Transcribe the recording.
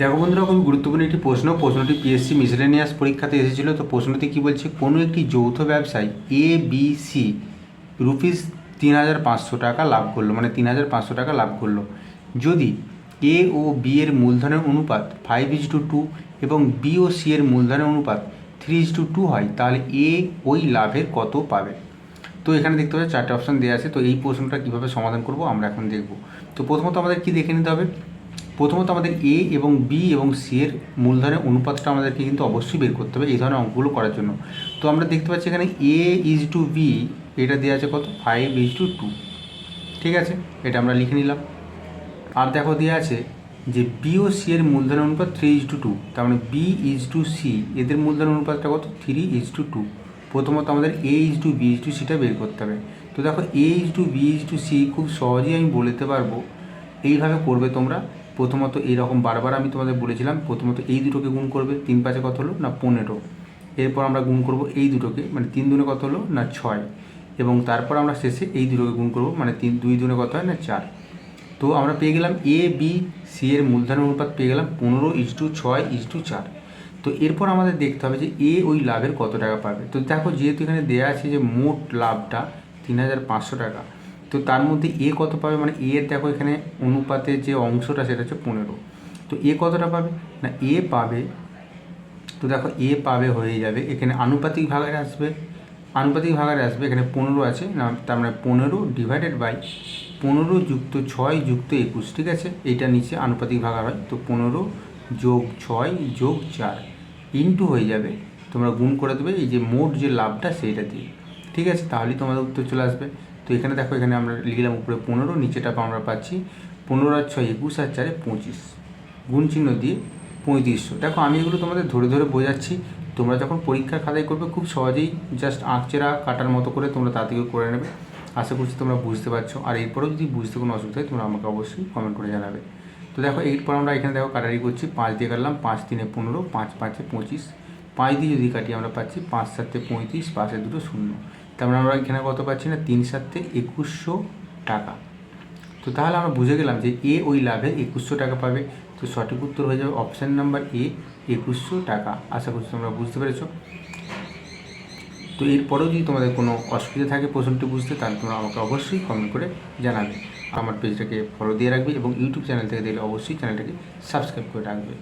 দেখো বন্ধুরা খুবই গুরুত্বপূর্ণ একটি প্রশ্ন, প্রশ্নটি পিএসসি মিসলেনিয়াস পরীক্ষাতে এসেছিল, তো প্রশ্নটি কী বলছে? কোনো একটি যৌথ ব্যবসায় এ বি সি রুপিস তিন হাজার পাঁচশো টাকা লাভ করল মানে তিন হাজার পাঁচশো টাকা লাভ করল। যদি এ ও বি এর মূলধনের অনুপাত ফাইভ ইজ টু টু এবং বি ও সি এর মূলধনের অনুপাত থ্রি ইজ টু টু হয়, তাহলে এ ওই লাভের কত পাবে? তো এখানে দেখতে পাচ্ছি, চারটে অপশান দেওয়া আছে, তো এই প্রশ্নটা কীভাবে সমাধান করব আমরা এখন দেখব। তো প্রথমত আমাদের কি দেখে নিতে হবে? প্রথমত আমাদের এ এবং বি এবং সি এর মূলধনের অনুপাতটা আমাদেরকে কিন্তু অবশ্যই বের করতে হবে এই ধরনের অঙ্কগুলো করার জন্য। তো আমরা দেখতে পাচ্ছি এখানে এ ইজ টু বি এটা দেওয়া আছে কত? ফাইভ ইজ টু টু ঠিক আছে? এটা আমরা লিখে নিলাম। আর দেখো দেওয়া আছে যে বি ও সি এর মূলধনের অনুপাত থ্রি ইজ টু টু তার মানে বি ইজ টু সি এদের মূলধনের অনুপাতটা কত? থ্রি ইজ টু টু প্রথমত আমাদের A is to B is to সিটা বের করতে হবে। তো দেখো A is to B is to C খুব সহজেই আমি বলতে পারব। এইভাবে করবে তোমরা। প্রথমত এইরকম বারবার আমি তোমাদের বলেছিলাম, প্রথমত এই দুটোকে গুণ করবে, তিন পাঁচে কত হলো? না, পনেরো। এরপর আমরা গুণ করব এই দুটোকে মানে তিন দুনে কত হলো? না, ছয়। এবং তারপর আমরা শেষে এই দুটোকে গুণ করব মানে তিন, দুই দুনে কত হয়? না, চার। তো আমরা পেয়ে গেলাম এ বি সি এর মূলধনের অনুপাত পেয়ে গেলাম পনেরো ইজ টু ছয় ইজ টু চার। তো এরপর আমাদের দেখতে হবে যে এ ওই লাভের কত টাকা পাবে। তো দেখো যেহেতু এখানে দেওয়া আছে যে মোট লাভটা তিন হাজার পাঁচশো টাকা তো তার মধ্যে এ কত পাবে? মানে এ দেখো এখানে অনুপাতের যে অংশটা সেটা হচ্ছে পনেরো। তো এ কতটা পাবে? না, এ পাবে, তো দেখো এ পাবে হয়ে যাবে। এখানে আনুপাতিক ভাগারে আসবে। আনুপাতিক ভাগারে আসবে, এখানে পনেরো আছে। না, তার মানে পনেরো ডিভাইডেড বাই পনেরো যুক্ত ছয় যুক্ত একুশ, ঠিক আছে? এইটা নিচে আনুপাতিক ভাগার হয়। তো পনেরো যোগ ছয় যোগ চার ইন্টু হয়ে যাবে। তোমরা গুণ করে দেবে। এই যে মোট যে লাভটা, সেইটা দিয়ে। ঠিক আছে? তাহলেই তোমাদের উত্তর চলে আসবে। তো এখানে দেখো, এখানে আমরা লিখলাম উপরে পনেরো, নিচেটা আমরা পাচ্ছি পনেরো আর ছয় একুশ আর চারে পঁচিশ। গুণ চিহ্ন দিয়ে পঁয়ত্রিশশো। দেখো, আমি এগুলো তোমাদের ধরে ধরে বোঝাচ্ছি। তোমরা যখন পরীক্ষার খাতায় করবে, খুব সহজেই জাস্ট আঁকচেরা, কাটার মতো করে তোমরা তাড়াতাড়ি করে নেবে। আশা করছি তোমরা বুঝতে পারছ। আর এরপরেও যদি বুঝতে কোনো অসুবিধা হয়, তোমরা আমাকে অবশ্যই কমেন্ট করে জানাবে। তো দেখো, এরপর আমরা এখানে দেখো কাটারি করছি। পাঁচ দিয়ে কাটলাম, পাঁচ তিনে পনেরো, পাঁচ পাঁচে পঁচিশ। পাঁচ দিয়ে যদি কাটি, আমরা পাচ্ছি পাঁচ সাতে পঁয়ত্রিশ পাশে দুটো শূন্য। তারপরে আমরা এখানে কত পাচ্ছি না? তিন সাতে একুশশো টাকা। তো তাহলে আমরা বুঝে গেলাম যে এ ওই লাভে একুশশো টাকা পাবে। তো সঠিক উত্তর হয়ে যাবে অপশান নাম্বার এ, একুশশো টাকা। আশা করছি তোমরা বুঝতে পেরেছ। তো এরপরেও যদি তোমাদের কোনো অসুবিধা থাকে, প্রশ্নটি বুঝতে, তাহলে তোমরা আমাকে অবশ্যই কমেন্ট করে জানাবে। আমার পেজটাকে ফলো দিয়ে রাখবে এবং ইউটিউব চ্যানেল থেকে দেখলে অবশ্যই চ্যানেলটাকে সাবস্ক্রাইব করে রাখবে।